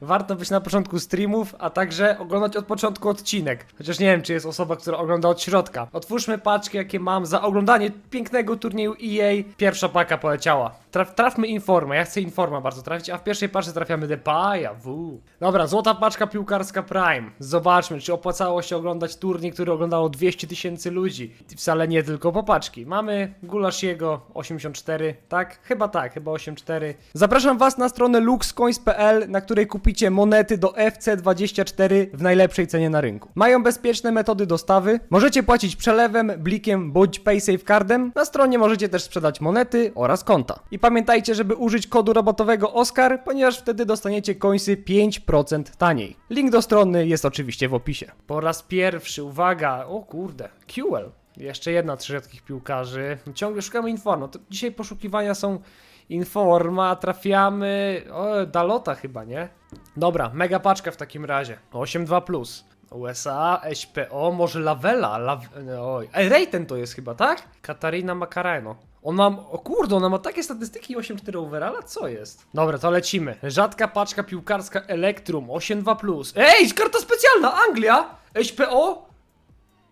Warto być na początku streamów, a także oglądać od początku odcinek. Chociaż nie wiem, czy jest osoba, która ogląda od środka. Otwórzmy paczki, jakie mam za oglądanie pięknego turnieju EA. Pierwsza paka poleciała. Traf, trafmy informę, ja chcę informa bardzo trafić, a w pierwszej paczce trafiamy Depaya, w. Dobra, złota paczka piłkarska Prime. Zobaczmy, czy opłacało się oglądać turniej, który oglądało 200 tysięcy ludzi. Wcale nie tylko popaczki. Mamy Gulasz jego 84, tak? Chyba tak, chyba 84. Zapraszam was na stronę luxcoins.pl, na której kupicie monety do FC24 w najlepszej cenie na rynku. Mają bezpieczne metody dostawy. Możecie płacić przelewem, blikiem bądź PaySafeCardem. Na stronie możecie też sprzedać monety oraz konta. I pamiętajcie, żeby użyć kodu rabatowego OSCAR, ponieważ wtedy dostaniecie coinsy 5% taniej. Link do strony jest oczywiście w opisie. Po raz pierwszy, uwaga, o kurde, QL. Jeszcze jedna trzy rzadkich piłkarzy. Ciągle szukamy informa. To dzisiaj poszukiwania są informa, trafiamy. O, Dalota chyba, nie? Dobra, mega paczka w takim razie. 8.2 plus. USA, SPO, może Lavela. Lav... Oj, Ej, Rejten to jest chyba, tak? Katarina Macareno. On ma, o kurde, ona ma takie statystyki 8.4 overalla, co jest? Dobra, to lecimy. Rzadka paczka piłkarska Electrum, 8.2 plus. Ej, karta specjalna, Anglia! SPO,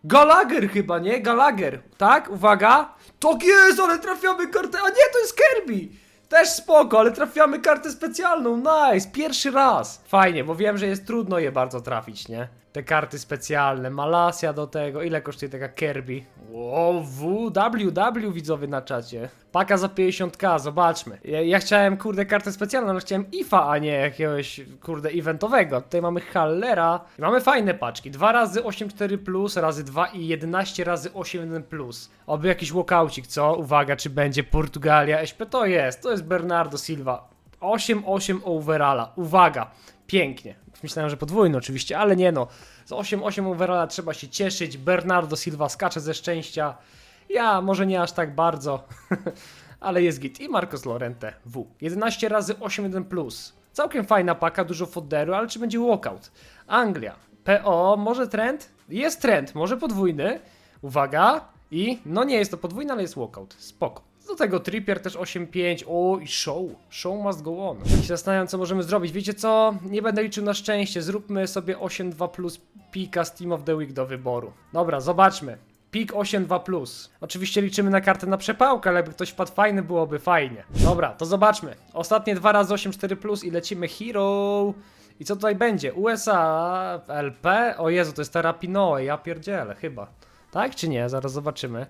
Gallagher chyba, nie? Gallagher, tak? Uwaga. Tak jest, ale trafiamy kartę. A nie, to jest Kirby. Też spoko, ale trafiamy kartę specjalną. Nice, pierwszy raz. Fajnie, bo wiem, że jest trudno je bardzo trafić, nie? Te karty specjalne, Malasia do tego. Ile kosztuje taka Kirby? Wow, WWW widzowie na czacie. Paka za 50k, zobaczmy. Ja, ja chciałem, kurde, kartę specjalną, ale chciałem IFA, a nie jakiegoś, kurde, eventowego. Tutaj mamy Hallera. I mamy fajne paczki. 2 razy 8,4 plus, razy 2 i 11 razy 8,1 plus. Oby jakiś walkaucik, co? Uwaga, czy będzie Portugalia? SP to jest, to jest Bernardo Silva. 8-8 overalla. Uwaga, pięknie. Myślałem, że podwójny oczywiście, ale nie no. Z 8-8 overalla trzeba się cieszyć. Bernardo Silva skacze ze szczęścia. Ja może nie aż tak bardzo, ale jest git. I Marcos Lorente W. 11 razy 8-1 plus. Całkiem fajna paka, dużo fodderu, ale czy będzie walkout? Anglia. PO, może trend? Jest trend, może podwójny. Uwaga. I no nie jest to podwójny, ale jest walkout. Spoko. Do tego Trippier też 8-5. O i show. Show must go on. I zastanawiam, co możemy zrobić. Wiecie co? Nie będę liczył na szczęście. Zróbmy sobie 8-2 plus pika z Team of the Week do wyboru. Dobra, zobaczmy. Pik 8-2 plus. Oczywiście liczymy na kartę na przepałkę, ale jakby ktoś wpadł fajny, byłoby fajnie. Dobra, to zobaczmy. Ostatnie 2 razy 8-4 plus i lecimy Hero. I co tutaj będzie? USA, LP? O Jezu, to jest Terapinoe, ja pierdzielę, chyba. Tak czy nie? Zaraz zobaczymy.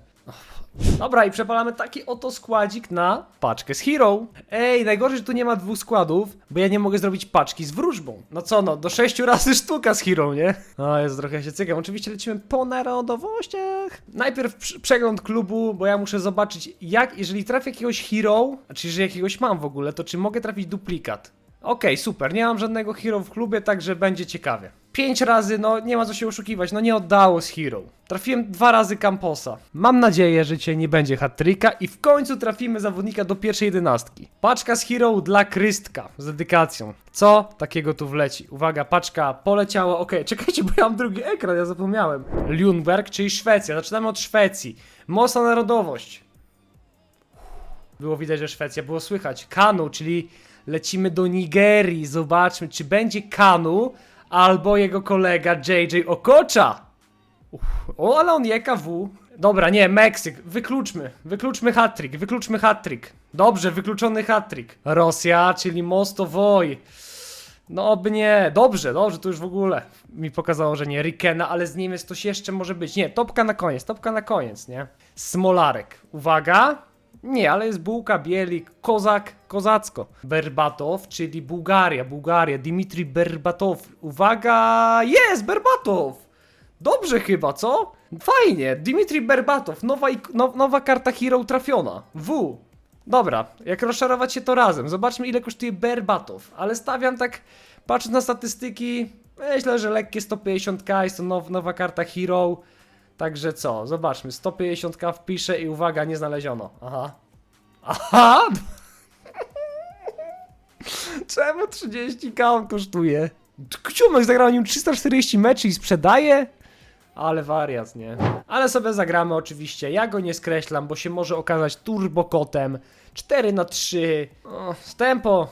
Dobra, i przepalamy taki oto składzik na paczkę z Hero. Ej, najgorzej, że tu nie ma dwóch składów, bo ja nie mogę zrobić paczki z wróżbą. No co no, do sześciu razy sztuka z Hero, nie? O, jest trochę się cykam. Oczywiście lecimy po narodowościach. Najpierw przy- przegląd klubu, bo ja muszę zobaczyć, jak, jeżeli trafię jakiegoś Hero, znaczy, że jakiegoś mam w ogóle, to czy mogę trafić duplikat? Okej, super, nie mam żadnego hero w klubie, także będzie ciekawie. Pięć razy, no nie ma co się oszukiwać, no nie oddało z hero. Trafiłem dwa razy Camposa. Mam nadzieję, że cię nie będzie hat i w końcu trafimy zawodnika do pierwszej jedenastki. Paczka z hero dla Krystka z dedykacją. Co takiego tu wleci? Uwaga, paczka poleciała, okej, czekajcie, bo ja mam drugi ekran, ja zapomniałem. Lundberg, czyli Szwecja, zaczynamy od Szwecji. Mocna narodowość. Było widać, że Szwecja, było słychać. Kanu, czyli lecimy do Nigerii. Zobaczmy, czy będzie Kanu albo jego kolega JJ Okocha. Uff, O, ale on je KW. Dobra, nie, Meksyk. Wykluczmy. Wykluczmy hat-trick. Wykluczmy hat-trick. Dobrze, wykluczony hat-trick. Rosja, czyli Mostowoj. No oby nie. Dobrze, dobrze, to już w ogóle mi pokazało, że nie. Rikena, ale z Niemiec coś jeszcze może być. Nie, topka na koniec, topka na koniec, nie? Smolarek. Uwaga. Nie, ale jest Bułka, Bielik, Kozak, Kozacko. Berbatow, czyli Bułgaria, Bułgaria. Dimitri Berbatow. Uwaga, jest Berbatow. Dobrze chyba, co? Fajnie, Dimitri Berbatow, nowa, now, nowa karta hero trafiona. W. Dobra, jak rozczarować się to razem. Zobaczmy ile kosztuje Berbatow. Ale stawiam tak, patrząc na statystyki, myślę, że lekkie 150k, jest to now, nowa karta hero. Także co, zobaczmy, 150k wpiszę i uwaga, nie znaleziono. Aha. Aha! Czemu 30k on kosztuje? Kciumek zagrał nim 340 meczy i sprzedaje? Ale wariat, nie? Ale sobie zagramy oczywiście. Ja go nie skreślam, bo się może okazać turbokotem. 4 na 3 o, tempo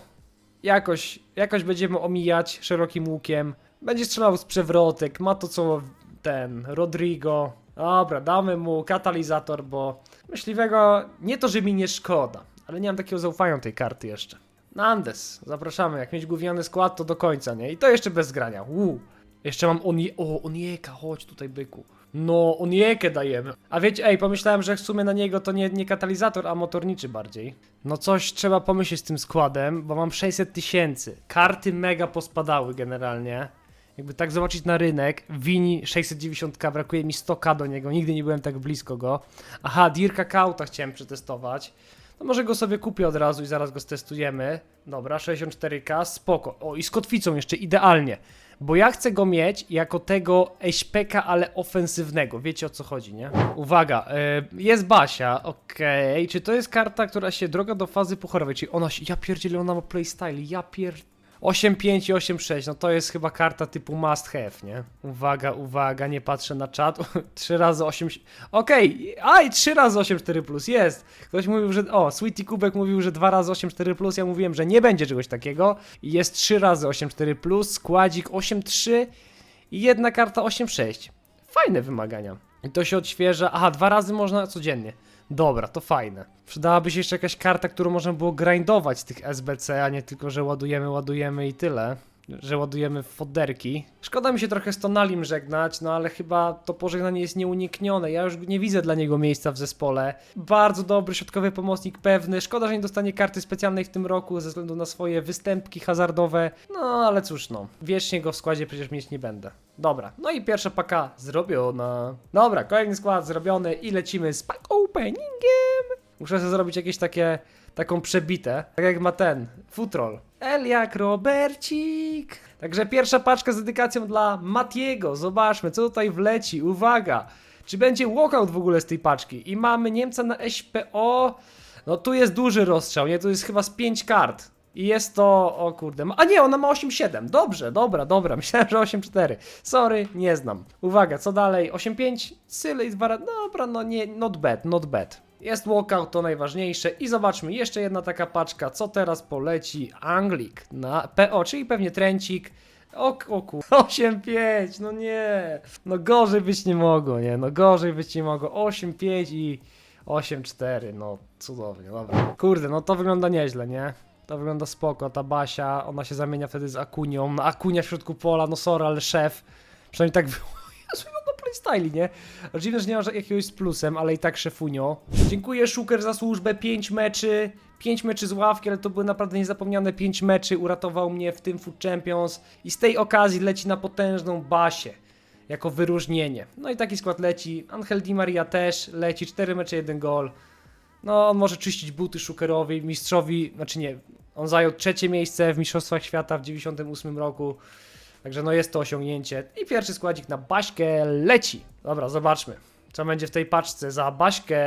jakoś, jakoś będziemy omijać szerokim łukiem. Będzie strzelał z przewrotek, ma to co ten Rodrigo. Dobra, damy mu katalizator, bo myśliwego nie to, że mi nie szkoda, ale nie mam takiego zaufania tej karty jeszcze. Nandes, zapraszamy, jak mieć gówniany skład, to do końca, nie? I to jeszcze bez grania, Uuu. Jeszcze mam Onie... O, Onieka, chodź tutaj, byku. No, Oniekę dajemy. A wiecie, ej, pomyślałem, że w sumie na niego to nie, nie katalizator, a motorniczy bardziej. No coś trzeba pomyśleć z tym składem, bo mam 600 tysięcy. Karty mega pospadały generalnie. Jakby tak zobaczyć na rynek, Wini 690k, brakuje mi 100k do niego, nigdy nie byłem tak blisko go. Aha, Dirka Kauta chciałem przetestować. No może go sobie kupię od razu i zaraz go stestujemy. Dobra, 64k, spoko. O, i z kotwicą jeszcze, idealnie. Bo ja chcę go mieć jako tego HPK, ale ofensywnego. Wiecie o co chodzi, nie? Uwaga, y, jest Basia, okej. Czy to jest karta, która się droga do fazy pucharowej? Czyli ona się. Ja pierdzielę, ona ma playstyle. Ja pier. 8-5 i 8-6, no to jest chyba karta typu must have, nie? Uwaga, uwaga, nie patrzę na czat. 3 razy 8. Okej, aj, 3 razy 8 4 plus jest. Ktoś mówił, że. O, Sweetie Kubek mówił, że 2 razy 8 4 plus. Ja mówiłem, że nie będzie czegoś takiego. Jest 3 razy 8 4 plus, składzik 8 3 i jedna karta 8 6. Fajne wymagania. I to się odświeża. Aha, dwa razy można codziennie. Dobra, to fajne. Przydałaby się jeszcze jakaś karta, którą można było grindować z tych SBC, a nie tylko, że ładujemy, ładujemy i tyle. Że ładujemy foderki. Szkoda mi się trochę z Tonalim żegnać, no ale chyba to pożegnanie jest nieuniknione. Ja już nie widzę dla niego miejsca w zespole. Bardzo dobry środkowy pomocnik, pewny. Szkoda, że nie dostanie karty specjalnej w tym roku ze względu na swoje występki hazardowe. No ale cóż, no. Wiecznie go w składzie przecież mieć nie będę. Dobra, no i pierwsza paka zrobiona. Dobra, kolejny skład zrobiony i lecimy z pack openingiem. Muszę sobie zrobić jakieś takie, taką przebitę, tak jak ma ten, futrol. El jak Robercik. Także pierwsza paczka z dedykacją dla Matiego. Zobaczmy, co tutaj wleci. Uwaga! Czy będzie walkout w ogóle z tej paczki? I mamy Niemca na SPO. No tu jest duży rozstrzał, nie? Tu jest chyba z 5 kart. I jest to, o kurde, a nie, ona ma 8,7. Dobrze, dobra, dobra, myślałem, że 8,4. Sorry, nie znam. Uwaga, co dalej? 8,5, Syle i dwa razy, dobra, no nie, not bad, not bad. Jest walkout, to najważniejsze. I zobaczmy, jeszcze jedna taka paczka, co teraz poleci? Anglik na PO, czyli pewnie trencik. O, o kur... 8,5, no nie. No gorzej być nie mogło, nie, no gorzej być nie mogło. 8,5 i 8,4, no cudownie, dobra. Kurde, no to wygląda nieźle, nie? To wygląda spoko, ta Basia, ona się zamienia wtedy z Akunią, no Akunia w środku pola, no sorry, ale szef, przynajmniej tak było, Playstyli, nie? Dziwne, że nie ma jakiegoś z plusem, ale i tak szefunio. Dziękuję Szuker za służbę, 5 meczy, 5 meczy z ławki, ale to były naprawdę niezapomniane 5 meczy, uratował mnie w tym Food Champions i z tej okazji leci na potężną Basię. Jako wyróżnienie. No i taki skład leci. Angel Di Maria też leci. 4 mecze, 1 gol. No, on może czyścić buty Szukerowi, mistrzowi, znaczy nie, on zajął trzecie miejsce w Mistrzostwach Świata w 98 roku. Także no jest to osiągnięcie. I pierwszy składzik na Baśkę leci. Dobra, zobaczmy. Co będzie w tej paczce za Baśkę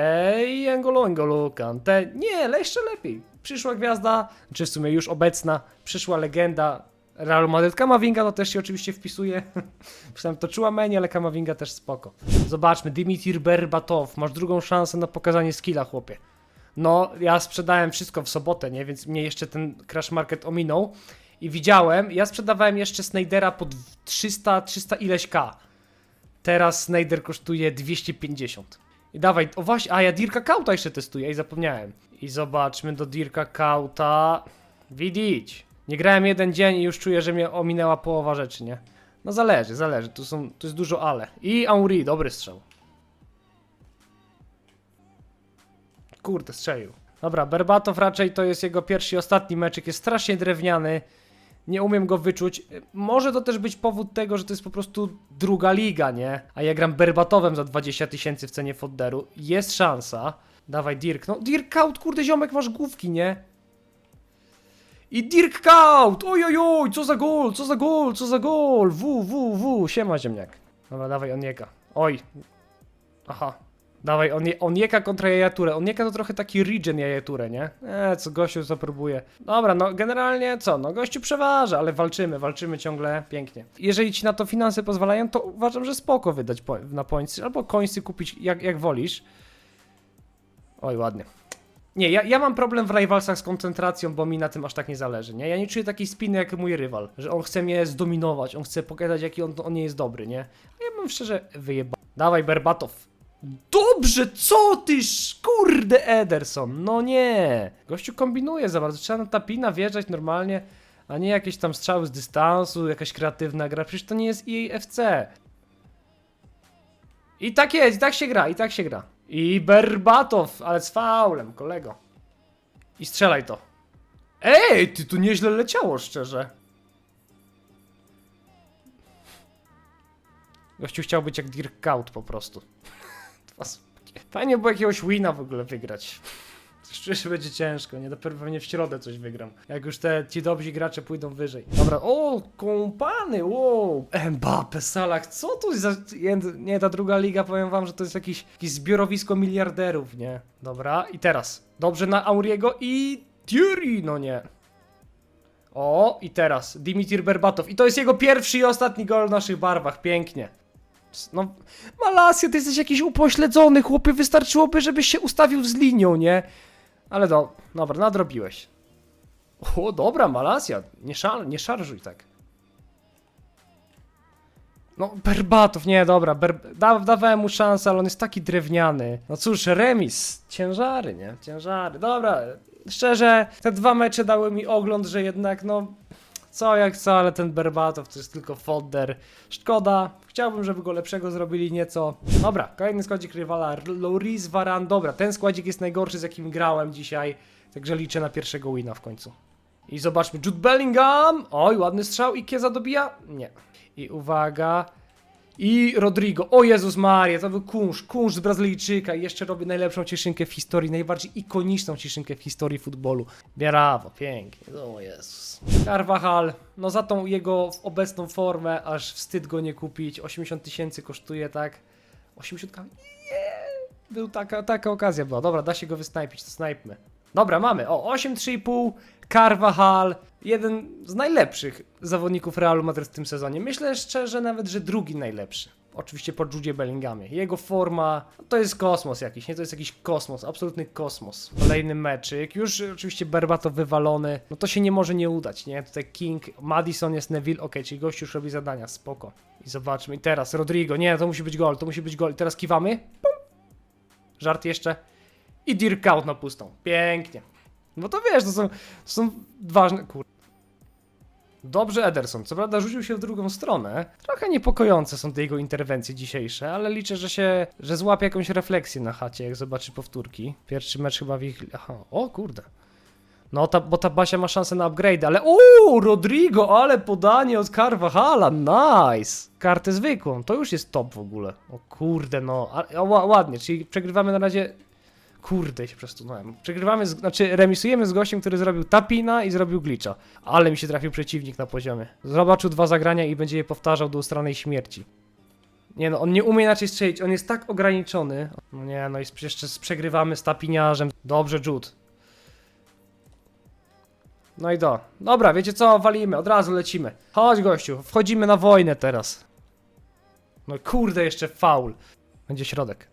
i Engolo Engolo Kante. Nie, jeszcze lepiej. Przyszła gwiazda, czy w sumie już obecna, przyszła legenda Real Madrid. Kamavinga to też się oczywiście wpisuje. Myślałem, to Chouameni, ale Kamavinga też spoko. Zobaczmy, Dimitir Berbatow. Masz drugą szansę na pokazanie skilla, chłopie. No, ja sprzedałem wszystko w sobotę, nie? Więc mnie jeszcze ten crash market ominął. I widziałem, ja sprzedawałem jeszcze Snydera po 300, 300 ileś K. Teraz Snyder kosztuje 250. I dawaj, o właśnie, a ja Dirka Kauta jeszcze testuję i zapomniałem. I zobaczmy do Dirka Kauta. Widzieć. Nie grałem jeden dzień i już czuję, że mnie ominęła połowa rzeczy, nie? No zależy, zależy, tu, są, tu jest dużo ale. I Henri, dobry strzał. Kurde, strzelił. Dobra, Berbatow raczej to jest jego pierwszy i ostatni meczek, jest strasznie drewniany. Nie umiem go wyczuć. Może to też być powód tego, że to jest po prostu druga liga, nie? A ja gram Berbatowem za 20 tysięcy w cenie Fodderu. Jest szansa. Dawaj Dirk. No Dirk Kaut, kurde ziomek, masz główki, nie? I Dirk Kaut! Oj, oj, oj, co za gol, co za gol, co za gol! W, w, w, siema ziemniak. Dobra, dawaj Onieka. Oj. Aha. Dawaj, on, Onieka kontra Jajaturę. Onieka to trochę taki regen Jajaturę, nie? Eee, co gościu zapróbuje. Dobra, no generalnie co? No gościu przeważa, ale walczymy, walczymy ciągle pięknie. Jeżeli ci na to finanse pozwalają, to uważam, że spoko wydać po, na pońcy, albo końcy kupić jak, jak wolisz. Oj, ładnie. Nie, ja, ja mam problem w rivalsach z koncentracją, bo mi na tym aż tak nie zależy, nie? Ja nie czuję takiej spiny jak mój rywal, że on chce mnie zdominować, on chce pokazać jaki on, on nie jest dobry, nie? A ja mam szczerze wyjeba... Dawaj Berbatow. Dobrze, co tyż, kurde Ederson, no nie. Gościu kombinuje za bardzo, trzeba na tapina wjeżdżać normalnie, a nie jakieś tam strzały z dystansu, jakaś kreatywna gra, przecież to nie jest EAFC. I tak jest, i tak się gra, i tak się gra. I Berbatow, ale z faulem, kolego. I strzelaj to. Ej, ty tu nieźle leciało, szczerze. Gościu chciał być jak Dirk Kaut po prostu. Fajnie było jakiegoś wina w ogóle wygrać. Że będzie ciężko, nie? Dopiero pewnie w środę coś wygram. Jak już te ci dobrzy gracze pójdą wyżej. Dobra, o, kompany, wow. Mbappe, Salah, co tu za... Nie, ta druga liga, powiem wam, że to jest jakiś, jakieś zbiorowisko miliarderów, nie? Dobra, i teraz. Dobrze na Auriego i... Thierry, no nie. O, i teraz Dimitir Berbatow. I to jest jego pierwszy i ostatni gol w naszych barwach. Pięknie. No, Malasia, ty jesteś jakiś upośledzony, chłopie. Wystarczyłoby, żebyś się ustawił z linią, nie? Ale do, dobra, nadrobiłeś. O, dobra, Malasia. Nie, szal, nie szarżuj tak. No, Berbatow, nie, dobra, Ber, da, dawałem mu szansę, ale on jest taki drewniany. No cóż, remis, ciężary, nie? Ciężary. Dobra, szczerze, te dwa mecze dały mi ogląd, że jednak, no, co jak co, ale ten Berbatow to jest tylko fodder. Szkoda, chciałbym, żeby go lepszego zrobili nieco. Dobra, kolejny składzik rywala, Loris Varan. Dobra, ten składzik jest najgorszy, z jakim grałem dzisiaj, także liczę na pierwszego wina w końcu. I zobaczmy, Jude Bellingham! Oj, ładny strzał i Kieza dobija? Nie. I uwaga... I Rodrigo. O Jezus Maria, to był kunsz, kunsz z Brazylijczyka i jeszcze robi najlepszą cieszynkę w historii, najbardziej ikoniczną cieszynkę w historii futbolu. Brawo, pięknie. O Jezus. Carvajal, no za tą jego obecną formę, aż wstyd go nie kupić. 80 tysięcy kosztuje, tak? 80 Nie, był taka, taka okazja była. Dobra, da się go wysnajpić, to snajpmy. Dobra, mamy. O, 8-3,5. Carvajal, jeden z najlepszych zawodników Realu Madryt w tym sezonie. Myślę szczerze nawet, że drugi najlepszy. Oczywiście po Judzie Bellinghamie. Jego forma to jest kosmos jakiś, nie? To jest jakiś kosmos, absolutny kosmos. Kolejny meczyk, już oczywiście Berbato wywalony, no to się nie może nie udać, nie? Tutaj King, Madison jest Neville, ok, czyli gościu już robi zadania, spoko. I zobaczmy, i teraz Rodrigo, nie, to musi być gol, to musi być gol. I teraz kiwamy, Pum. żart jeszcze i Dirk out na pustą, pięknie. No to wiesz, to są, to są ważne, kur... Dobrze Ederson, co prawda rzucił się w drugą stronę. Trochę niepokojące są te jego interwencje dzisiejsze, ale liczę, że się, że złapie jakąś refleksję na chacie, jak zobaczy powtórki. Pierwszy mecz chyba w ich... Aha, o kurde. No, ta, bo ta Basia ma szansę na upgrade, ale uuu, Rodrigo, ale podanie od Carvajala, nice! Kartę zwykłą, to już jest top w ogóle. O kurde, no, a, a, ła- ładnie, czyli przegrywamy na razie Kurde, się przesunąłem. Przegrywamy, z, znaczy remisujemy z gościem, który zrobił tapina i zrobił glitcha. Ale mi się trafił przeciwnik na poziomie. Zobaczył dwa zagrania i będzie je powtarzał do ustranej śmierci. Nie no, on nie umie inaczej strzelić, on jest tak ograniczony. No nie, no i jeszcze przegrywamy z tapiniarzem. Dobrze, Jude. No i do. Dobra, wiecie co, walimy, od razu lecimy. Chodź gościu, wchodzimy na wojnę teraz. No kurde, jeszcze faul. Będzie środek.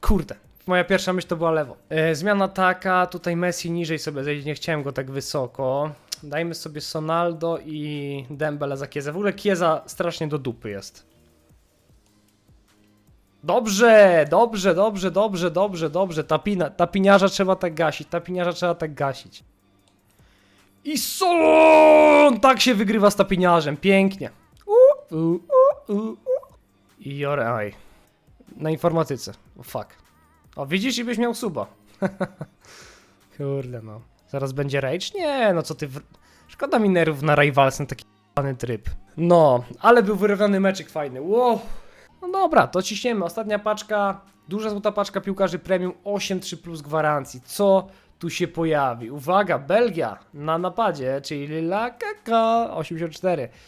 Kurde. Moja pierwsza myśl to była lewo. E, zmiana taka, tutaj Messi niżej sobie zejdzie, nie chciałem go tak wysoko. Dajmy sobie Sonaldo i Dembele za Kiezę. W ogóle Kieza strasznie do dupy jest. Dobrze, dobrze, dobrze, dobrze, dobrze, dobrze. Tapina, tapiniarza trzeba tak gasić, tapiniarza trzeba tak gasić. I Son! Tak się wygrywa z tapiniarzem, pięknie. U, u, u, u, u. I. Na informatyce. Fuck. O, widzisz i byś miał suba. Kurde no. Zaraz będzie rage? Nie, no co ty... W... Szkoda mi nerwów na Rivalsem, taki pany tryb. No, ale był wyrównany meczyk fajny. Wow. No dobra, to ciśniemy. Ostatnia paczka, duża złota paczka piłkarzy premium 8-3 plus gwarancji. Co tu się pojawi? Uwaga, Belgia na napadzie, czyli La Kaka 84.